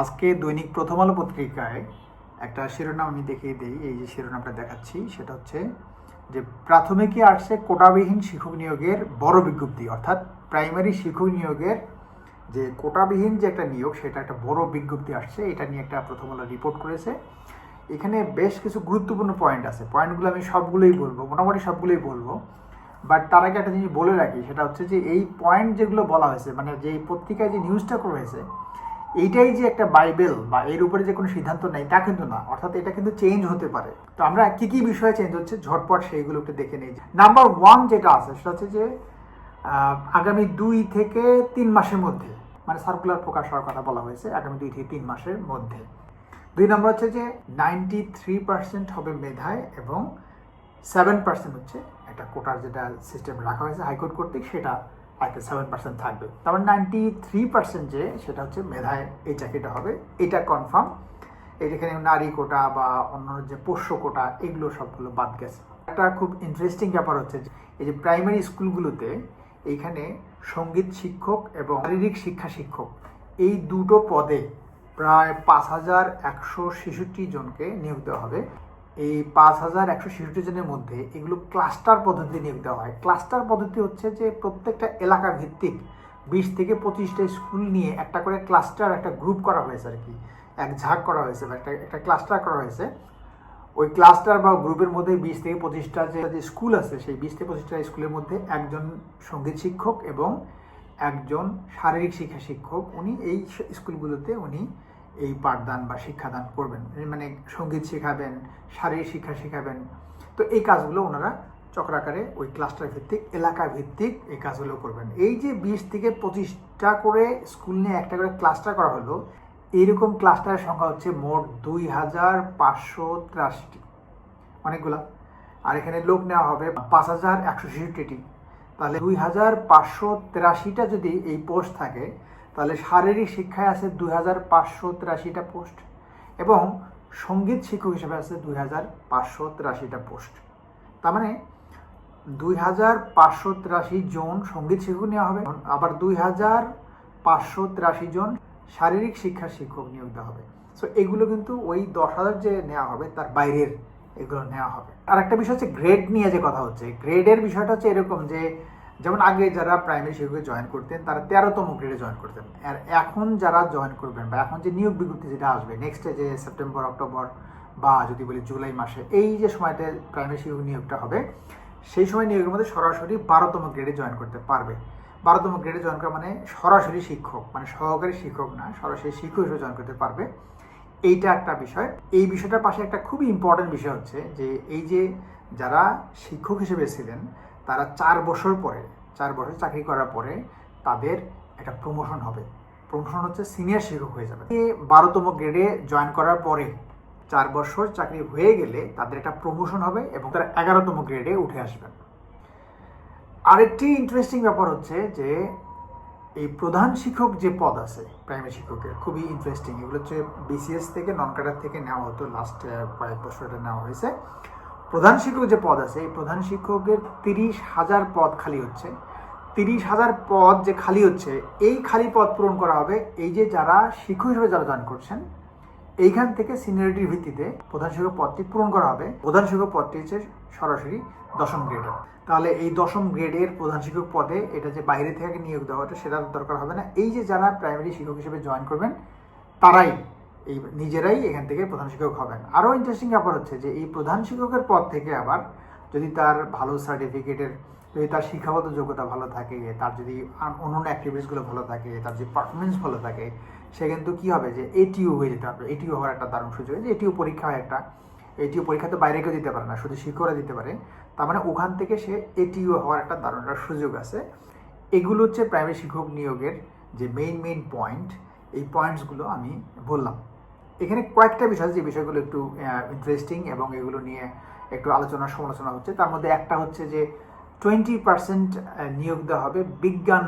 আজকে দৈনিক প্রথম আলো পত্রিকায় একটা শিরোনাম আমি দেখিয়ে দিই, এই যে শিরোনামটা দেখাচ্ছি, সেটা হচ্ছে যে প্রাথমিকে আসছে কোটাবিহীন শিক্ষক নিয়োগের বড় বিজ্ঞপ্তি, অর্থাৎ প্রাইমারি শিক্ষক নিয়োগের যে কোটাবিহীন যে একটা নিয়োগ, সেটা একটা বড় বিজ্ঞপ্তি আসছে, এটা নিয়ে একটা প্রথম আলো রিপোর্ট করেছে। এখানে বেশ কিছু গুরুত্বপূর্ণ পয়েন্ট আছে পয়েন্টগুলো আমি সবগুলোই বলব, মোটামুটি সবগুলোই বলব। বাট তার আগে একটা জিনিস বলে রাখি, সেটা হচ্ছে যে এই পয়েন্ট যেগুলো বলা হয়েছে মানে যে পত্রিকায় যে নিউজটা করা হয়েছে এইটাই যে একটা বাইবেল বা এর উপরে যে কোনো সিদ্ধান্ত নেই তা কিন্তু না। অর্থাৎ এটা কিন্তু চেঞ্জ হতে পারে। তো আমরা কি কি বিষয়ে চেঞ্জ হচ্ছে? ঝটপট সেইগুলো একটু দেখে নিই। নাম্বার ওয়ান যেটা আছে, সেটা হচ্ছে যে আগামী দুই থেকে তিন মাসের মধ্যে মানে সার্কুলার প্রকাশ হওয়ার কথা বলা হয়েছে, আগামী দুই থেকে তিন মাসের মধ্যে। দুই নম্বর হচ্ছে যে নাইনটি থ্রি পার্সেন্ট হবে মেধায় এবং সেভেন পার্সেন্ট হচ্ছে একটা কোটার যেটা সিস্টেম রাখা হয়েছে হাইকোর্ট কর্তৃক, সেটা একটা সেভেন পার্সেন্ট থাকবে। তারপর নাইনটি থ্রি পার্সেন্ট যে, সেটা হচ্ছে মেধায় এই চাকরিটা হবে। এটা কনফার্ম এখানে নারী কোটা বা অন্যান্য যে পোষ্য কোটা, এগুলো সবগুলো বাদ গেছে। একটা খুব ইন্টারেস্টিং ব্যাপার হচ্ছে যে, এই যে প্রাইমারি স্কুলগুলোতে এইখানে সংগীত শিক্ষক এবং শারীরিক শিক্ষা শিক্ষক, এই দুটো পদে প্রায় পাঁচ হাজার একশো ছেষট্টি জনকে নিয়োগ দেওয়া হবে। এই পাঁচ হাজার একশো ছেষট্টি জনের মধ্যে এগুলো ক্লাস্টার পদ্ধতি নিয়োগ দেওয়া হয়। ক্লাস্টার পদ্ধতি হচ্ছে যে প্রত্যেকটা এলাকা ভিত্তিক বিশ থেকে পঁচিশটা স্কুল নিয়ে একটা করে ক্লাস্টার একটা গ্রুপ করা হয়েছে আর কি। এক ঝাঁক করা হয়েছে বা একটা একটা ক্লাস্টার করা হয়েছে। ওই ক্লাস্টার বা গ্রুপের মধ্যে বিশ থেকে পঁচিশটা যে যে স্কুল আছে, সেই বিশ থেকে পঁচিশটা স্কুলের মধ্যে একজন সংগীত শিক্ষক এবং একজন শারীরিক শিক্ষা শিক্ষক, উনি এই স্কুলগুলোতে উনি এই পাঠদান বা শিক্ষাদান করবেন। মানে সংগীত শেখাবেন, শারীরিক শিক্ষা শেখাবেন। তো এই কাজগুলো ওনারা চক্রাকারে ওই ক্লাস্টার ভিত্তিক, এলাকা ভিত্তিক এই কাজগুলো করবেন। এই যে বিশ থেকে পঁচিশটা করে স্কুল নিয়ে একটা করে ক্লাস্টার করা হলো, এইরকম ক্লাস্টারের সংখ্যা হচ্ছে মোট দুই হাজার পাঁচশো তিরাশিটি। অনেকগুলা। আর এখানে লোক নেওয়া হবে পাঁচ হাজার একশো ছেষট্টিটি। তাহলে দুই হাজার পাঁচশো তিরাশিটা যদি এই পোস্ট থাকে তাহলে শারীরিক শিক্ষায় আছে দুই হাজার পাঁচশো তিরাশিটা পোস্ট এবং সংগীত শিক্ষক হিসেবে আছে দুই হাজার পাঁচশো তিরাশিটা পোস্ট। তার মানে দুই হাজার পাঁচশো তিরাশি জন সংগীত শিক্ষক নেওয়া হবে, আবার দুই হাজার পাঁচশো তিরাশি জন শারীরিক শিক্ষার শিক্ষক নিয়োগ দেওয়া হবে। সো এগুলো কিন্তু ওই দশ হাজার যে নেওয়া হবে, তার বাইরের এগুলো নেওয়া হবে। আর একটা বিষয় হচ্ছে গ্রেড নিয়ে যে কথা হচ্ছে গ্রেডের বিষয়টা হচ্ছে এরকম যে যেমন আগে যারা প্রাইমারি শিক্ষকে জয়েন করতেন, তারা তেরোতম গ্রেডে জয়েন করতেন। আর এখন যারা জয়েন করবেন বা এখন যে নিয়োগ বিজ্ঞপ্তি যেটা আসবে নেক্সটে যে সেপ্টেম্বর অক্টোবর বা যদি বলি জুলাই মাসে, এই যে সময়তে প্রাইমারি শিক্ষক নিয়োগটা হবে, সেই সময় নিয়োগের মধ্যে সরাসরি বারোতম গ্রেডে জয়েন করতে পারবে। বারোতম গ্রেডে জয়েন করা মানে সরাসরি শিক্ষক মানে সহকারী শিক্ষক না, সরাসরি শিক্ষক হিসেবে জয়েন করতে পারবে। এইটা একটা বিষয়। এই বিষয়টার পাশে একটা খুবই ইম্পর্টেন্ট বিষয় হচ্ছে যে, এই যে যারা শিক্ষক হিসেবে ছিলেন তারা চার বছর পরে, চার বছর চাকরি করার পরে তাদের একটা প্রমোশন হবে। প্রমোশন হচ্ছে সিনিয়র শিক্ষক হয়ে যাবে। বারোতম গ্রেডে জয়েন করার পরে চার বছর চাকরি হয়ে গেলে তাদের একটা প্রমোশন হবে এবং তারা এগারোতম গ্রেডে উঠে আসবেন আরেকটি ইন্টারেস্টিং ব্যাপার হচ্ছে যে এই প্রধান শিক্ষক যে পদ আছে প্রাইমারি শিক্ষকের, খুবই ইন্টারেস্টিং এগুলো হচ্ছে বিসিএস থেকে নন ক্যাডার থেকে নেওয়া হতো লাস্ট কয়েক বছর এটা নেওয়া হয়েছে। প্রধান শিক্ষক যে পদ আছে, এই প্রধান শিক্ষকের তিরিশ হাজার পদ খালি হচ্ছে। তিরিশ হাজার পদ যে খালি হচ্ছে, এই খালি পদ পূরণ করা হবে এই যে যারা শিক্ষক হিসেবে যারা জয়েন করছেন, এইখান থেকে সিনিয়রিটির ভিত্তিতে প্রধান শিক্ষক পদটি পূরণ করা হবে। প্রধান শিক্ষক পদটি হচ্ছে সরাসরি দশম গ্রেডের তাহলে এই দশম গ্রেডের প্রধান শিক্ষক পদে এটা যে বাইরে থেকে নিয়োগ দেওয়া হতো সেটা দরকার হবে না। এই যে যারা প্রাইমারি শিক্ষক হিসেবে জয়েন করবেন, তারাই এই নিজেরাই এখান থেকে প্রধান শিক্ষক হবেন। আরও ইন্টারেস্টিং ব্যাপার হচ্ছে যে এই প্রধান শিক্ষকের পদ থেকে আবার যদি তার ভালো সার্টিফিকেটের যদি তার শিক্ষাগত যোগ্যতা ভালো থাকে, তার যদি অন্যান্য অ্যাক্টিভিটিসগুলো ভালো থাকে, তার যদি পারফরমেন্স ভালো থাকে, সে কিন্তু কী হবে যে এটিও হয়ে যেতে পারবে। এটিও হওয়ার একটা দারুণ সুযোগ যে এটিও পরীক্ষা হয় একটা। এটিও পরীক্ষা তো বাইরে কেউ দিতে পারে না, শুধু শিক্ষকরা দিতে পারে। তার মানে ওখান থেকে সে এটিও হওয়ার একটা দারুণ একটা সুযোগ আছে। এগুলো হচ্ছে প্রাইমারি শিক্ষক নিয়োগের যে মেইন মেইন পয়েন্ট এই পয়েন্টসগুলো আমি বললাম। এখানে কয়েকটা বিষয় যে বিষয়গুলো একটু ইন্টারেস্টিং এবং এগুলো নিয়ে একটু আলোচনা সমালোচনা হচ্ছে। তার মধ্যে একটা হচ্ছে যে টোয়েন্টি পার্সেন্ট নিয়োগ দেওয়া হবে বিজ্ঞান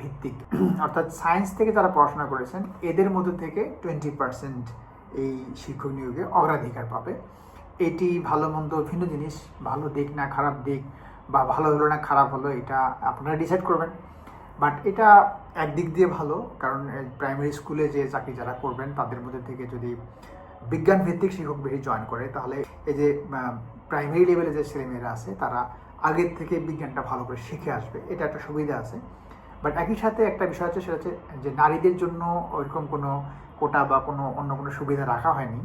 ভিত্তিক। অর্থাৎ সায়েন্স থেকে যারা পড়াশোনা করেছেন, এদের মধ্যে থেকে টোয়েন্টি পার্সেন্ট এই শিক্ষক নিয়োগে অগ্রাধিকার পাবে। এটি ভালো মন্দ ভিন্ন জিনিস, ভালো দিক না খারাপ দিক বা ভালো হলো না খারাপ হলো, এটা আপনারা ডিসাইড করবেন। বাট এটা একদিক দিয়ে ভালো, কারণ প্রাইমারি স্কুলে যে চাকরি যারা করবেন, তাদের মধ্যে থেকে যদি বিজ্ঞান ভিত্তিক শিক্ষক বেশি জয়েন করে, তাহলে এই যে প্রাইমারি লেভেলে যে ছেলেমেয়েরা আছে, তারা আগের থেকে বিজ্ঞানটা ভালো করে শিখে আসবে। এটা একটা সুবিধা আছে। বাট একই সাথে একটা বিষয় আছে সেটা হচ্ছে যে নারীদের জন্য ওইরকম কোনো কোটা বা কোনো অন্য কোনো সুবিধা রাখা হয়নি।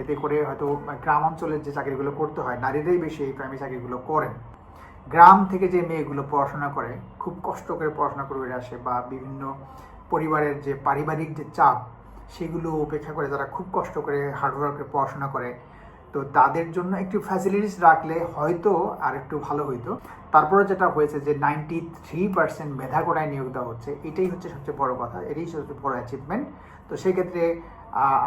এতে করে হয়তো গ্রাম অঞ্চলের যে চাকরিগুলো করতে হয়, নারীরাই বেশি এই প্রাইমারি চাকরিগুলো করেন। গ্রাম থেকে যে মেয়েগুলো পড়াশোনা করে, খুব কষ্ট করে পড়াশোনা করে বেড়ে আসে বা বিভিন্ন পরিবারের যে পারিবারিক যে চাপ, সেগুলো উপেক্ষা করে তারা খুব কষ্ট করে হার্ডওয়ার্ক করে পড়াশোনা করে। তো তাদের জন্য একটু ফ্যাসিলিটিস রাখলে হয়তো আর একটু ভালো হইতো। তারপরে যেটা হয়েছে যে নাইনটি থ্রি পার্সেন্ট মেধা কোটায় নিয়োগ দেওয়া হচ্ছে, এটাই হচ্ছে সবচেয়ে বড় কথা, এটাই সবচেয়ে বড় অ্যাচিভমেন্ট তো সেক্ষেত্রে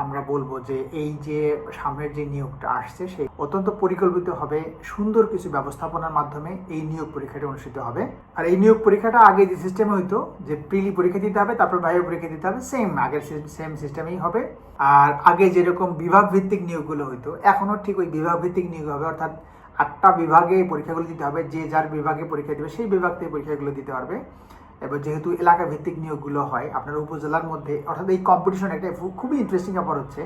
আমরা বলব যে এই যে সামনের যে নিয়োগটা আসছে সেই অত্যন্ত পরিকল্পিত হবে, সুন্দর কিছু ব্যবস্থাপনার মাধ্যমে এই নিয়োগ পরীক্ষাটা অনুষ্ঠিত হবে। আর এই নিয়োগ পরীক্ষাটা আগে যে সিস্টেমে হইতো, যে প্রিলি পরীক্ষা দিতে হবে, তারপর বাইরে পরীক্ষা দিতে হবে সেম আগের সেম সিস্টেমেই হবে। আর আগে যেরকম বিভাগ ভিত্তিক নিয়োগগুলো হইতো এখনও ঠিক ওই বিভাগ ভিত্তিক নিয়োগ হবে, অর্থাৎ আটটা বিভাগে পরীক্ষাগুলো দিতে হবে, যে যার বিভাগে পরীক্ষা দেবে সেই বিভাগ থেকে পরীক্ষাগুলো দিতে পারবে। এবার যেহেতু এলাকা ভিত্তিক নিয়োগগুলো হয়, আপনার উপজেলার মধ্যে, অর্থাৎ এই কম্পিটিশন একটা খুবই ইন্টারেস্টিং ব্যাপার হচ্ছে,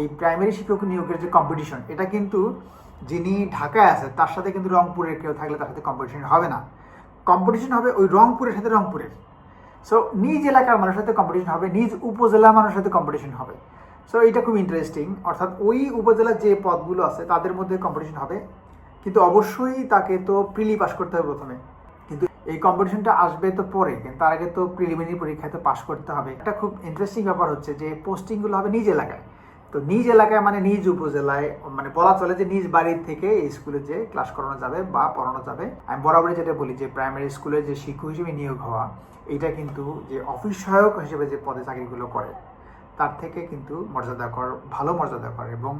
এই প্রাইমারি শিক্ষক নিয়োগের যে কম্পিটিশন এটা কিন্তু যিনি ঢাকায় আছে, তার সাথে কিন্তু রংপুরের কেউ থাকলে তার সাথে কম্পিটিশন হবে না। কম্পিটিশন হবে ওই রংপুরের সাথে রংপুরের। সো নিজ এলাকার মানুষের সাথে কম্পিটিশন হবে, নিজ উপজেলা মানুষের সাথে কম্পিটিশন হবে। সো এটা খুব ইন্টারেস্টিং অর্থাৎ ওই উপজেলার যে পদগুলো আছে, তাদের মধ্যে কম্পিটিশন হবে। কিন্তু অবশ্যই তাকে তো প্রিলি পাস করতে হবে প্রথমে। কিন্তু এই কম্পিটিশনটা আসবে তো পরে, কিন্তু তার আগে তো প্রিলিমিনারি পরীক্ষায় তো পাস করতে হবে। একটা খুব ইন্টারেস্টিং ব্যাপার হচ্ছে যে পোস্টিংগুলো হবে নিজ এলাকায়। তো নিজ এলাকায় মানে নিজ উপজেলায় মানে বলা চলে যে নিজ বাড়ির থেকে স্কুলে যে ক্লাস করানো যাবে বা পড়ানো যাবে। আমি বরাবরই যেটা বলি যে প্রাইমারি স্কুলে যে শিক্ষক হিসেবে নিয়োগ হওয়া, এটা কিন্তু যে অফিস সহায়ক হিসেবে যে পদে চাকরিগুলো করে, তার থেকে কিন্তু মর্যাদাকর ভালো মর্যাদাকর এবং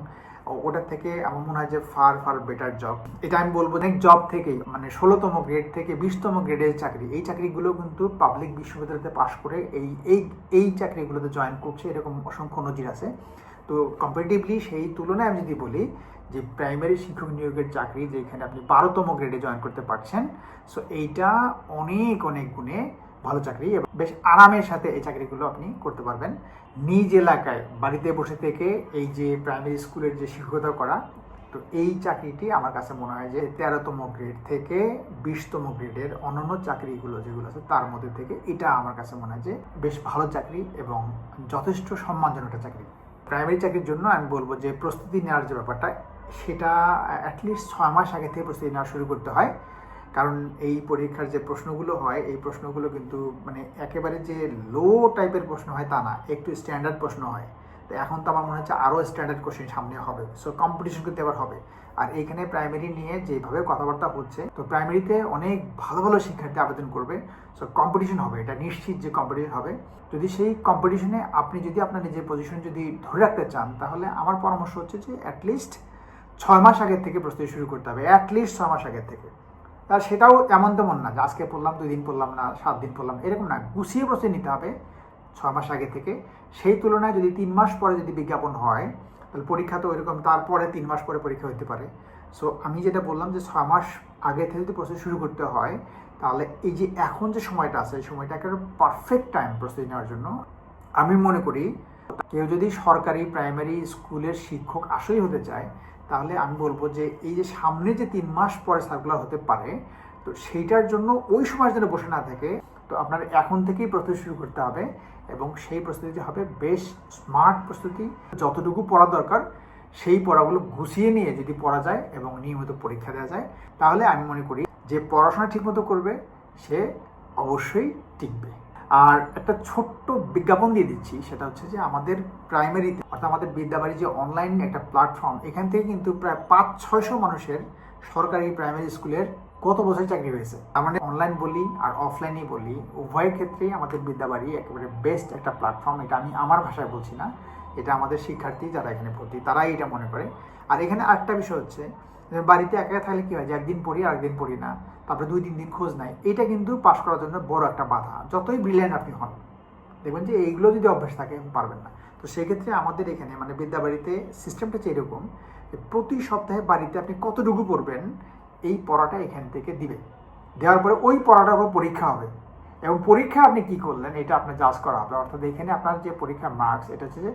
ওটার থেকে আমার মনে হয় যে ফার ফার বেটার জব এটা আমি বলব অনেক জব থেকেই মানে ষোলোতম গ্রেড থেকে বিশতম গ্রেডের চাকরি, এই চাকরিগুলো কিন্তু পাবলিক বিশ্ববিদ্যালয়তে পাশ করে এই এই এই চাকরিগুলোতে জয়েন করছে, এরকম অসংখ্য নজির আছে। তো কম্পারেটিভলি সেই তুলনায় আমি যদি বলি যে প্রাইমারি শিক্ষক নিয়োগের চাকরি যেখানে আপনি বারোতম গ্রেডে জয়েন করতে পারছেন সো এইটা অনেক অনেক গুণে ভালো চাকরি এবং বেশ আরামের সাথে এই চাকরিগুলো আপনি করতে পারবেন। নিজ এলাকায়, বাড়িতে বসে থেকে এই যে প্রাইমারি স্কুলের যে শিক্ষকতা করা, তো এই চাকরিটি আমার কাছে মনে হয় যে তেরোতম গ্রেড থেকে বিশতম গ্রেডের অন্যান্য চাকরিগুলো যেগুলো আছে তার মধ্যে থেকে এটা আমার কাছে মনে হয় যে বেশ ভালো চাকরি এবং যথেষ্ট সম্মানজনক একটা চাকরি। প্রাইমারি চাকরির জন্য আমি বলব যে প্রস্তুতি নেওয়ার যে ব্যাপারটা, সেটা অ্যাটলিস্ট ছয় মাস আগে থেকে প্রস্তুতি নেওয়া শুরু করতে হয়। কারণ এই পরীক্ষার যে প্রশ্নগুলো হয়, এই প্রশ্নগুলো কিন্তু মানে একেবারে যে লো টাইপের প্রশ্ন হয় তা না, একটু স্ট্যান্ডার্ড প্রশ্ন হয়। তো এখন তো আমার মনে হচ্ছে আরও স্ট্যান্ডার্ড কোশ্চেন সামনে হবে। সো কম্পিটিশন কিন্তু এবার হবে। আর এইখানে প্রাইমারি নিয়ে যেভাবে কথাবার্তা হচ্ছে, তো প্রাইমারিতে অনেক ভালো ভালো শিক্ষার্থী আবেদন করবে। সো কম্পিটিশন হবে। এটা নিশ্চিত যে কম্পিটিশন হবে। যদি সেই কম্পিটিশনে আপনি যদি আপনার নিজের পজিশন যদি ধরে রাখতে চান, তাহলে আমার পরামর্শ হচ্ছে যে অ্যাটলিস্ট ছয় মাস আগের থেকে প্রস্তুতি শুরু করতে হবে। অ্যাটলিস্ট ছয় মাস আগের থেকে। আর সেটাও এমন তেমন না যে আজকে পড়লাম, দুই দিন পড়লাম না, সাত দিন পড়লাম, এরকম না। গুছিয়ে প্রস্তুতি নিতে হবে। ছয় মাস আগে থেকে। সেই তুলনায় যদি তিন মাস পরে যদি বিজ্ঞাপন হয়, তাহলে পরীক্ষা তো ওইরকম তারপরে তিন মাস পরে পরীক্ষা হতে পারে। সো আমি যেটা বললাম যে ছয় মাস আগে থেকে যদি প্রস্তুতি শুরু করতে হয়, তাহলে এই যে এখন যে সময়টা আছে, এই সময়টা একেবারে পারফেক্ট টাইম প্রস্তুতি নেওয়ার জন্য আমি মনে করি কেউ যদি সরকারি প্রাইমারি স্কুলের শিক্ষক আসলেই হতে চায়, তাহলে আমি বলব যে এই যে সামনে যে তিন মাস পরে সার্কুলার হতে পারে, তো সেইটার জন্য ওই সময় যেন বসে না থাকে তো আপনার এখন থেকেই প্রস্তুতি শুরু করতে হবে এবং সেই প্রস্তুতি হবে বেশ স্মার্ট প্রস্তুতি। যতটুকু পড়া দরকার, সেই পড়াগুলো গুছিয়ে নিয়ে যদি পড়া যায় এবং নিয়মিত পরীক্ষা দেওয়া যায়, তাহলে আমি মনে করি যে পড়াশোনা ঠিকমতো করবে, সে অবশ্যই টিকবে। আর একটা ছোট্ট বিজ্ঞাপন দিয়ে দিচ্ছি, সেটা হচ্ছে যে আমাদের প্রাইমারিতে অর্থাৎ আমাদের বিদ্যাবাড়ি যে অনলাইন একটা প্ল্যাটফর্ম এখান থেকে কিন্তু প্রায় পাঁচ ছয়শো মানুষের সরকারি প্রাইমারি স্কুলের গত বছর চাকরি হয়েছে মানে অনলাইন বলি আর অফলাইনই বলি উভয় ক্ষেত্রেই আমাদের বিদ্যাবাড়ি একেবারে বেস্ট একটা প্ল্যাটফর্ম এটা আমি আমার ভাষায় বলছি না, এটা আমাদের শিক্ষার্থী যারা এখানে ভর্তি, তারাই এটা মনে করে। আর এখানে আরেকটা বিষয় হচ্ছে বাড়িতে একা থাকলে কি হয় যে একদিন পড়ি আর একদিন পড়ি না, তারপরে দুই তিন দিন খোঁজ নাই এটা কিন্তু পাশ করার জন্য বড় একটা বাধা। যতই ব্রিলিয়ান্ট আপনি হন, দেখবেন যে এইগুলো যদি অভ্যাস থাকে, পারবেন না। তো সেক্ষেত্রে আমাদের এখানে মানে বিদ্যাবাড়িতে সিস্টেমটা হচ্ছে এরকম প্রতি সপ্তাহে বাড়িতে আপনি কতটুকু পড়বেন এই পড়াটা এখান থেকে দিবে। দেওয়ার পরে ওই পড়াটার উপর পরীক্ষা হবে। এবং পরীক্ষা আপনি কি করলেন, এটা আপনার জাজ করা হবে। অর্থাৎ এখানে আপনার যে পরীক্ষার মার্কস এটা হচ্ছে যে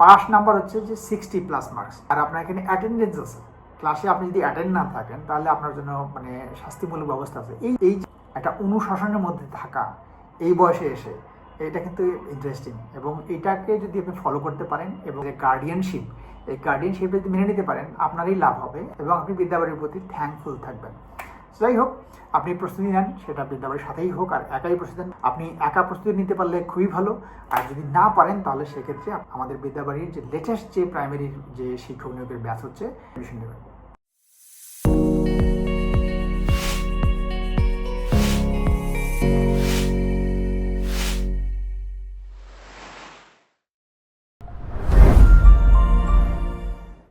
পাস নাম্বার হচ্ছে যে সিক্সটি প্লাস মার্কস আর আপনার এখানে অ্যাটেন্ডেন্স আছে। ক্লাসে আপনি যদি অ্যাটেন্ড না থাকেন, তাহলে আপনার জন্য মানে শাস্তিমূলক ব্যবস্থা আছে। এই এই একটা অনুশাসনের মধ্যে থাকা, এই বয়সে এসে, এটা কিন্তু ইন্টারেস্টিং এবং এটাকে যদি আপনি ফলো করতে পারেন, এবং গার্ডিয়ানশিপ এই গার্ডিয়ানশিপ যদি মেনে নিতে পারেন, আপনারই লাভ হবে এবং আপনি বিদ্যাবাড়ির প্রতি থ্যাঙ্কফুল থাকবেন। যাই হোক, আপনি প্রস্তুতি নেন, সেটা বিদ্যাবাড়ির সাথেই হোক আর একাই প্রস্তুতি নেন। আপনি একা প্রস্তুতি নিতে পারলে খুবই ভালো, আর যদি না পারেন, তাহলে সেক্ষেত্রে আমাদের বিদ্যাবাড়ির যে লেটেস্ট যে প্রাইমারির যে শিক্ষক নিয়োগের ব্যাচ হচ্ছে, admission নেবেন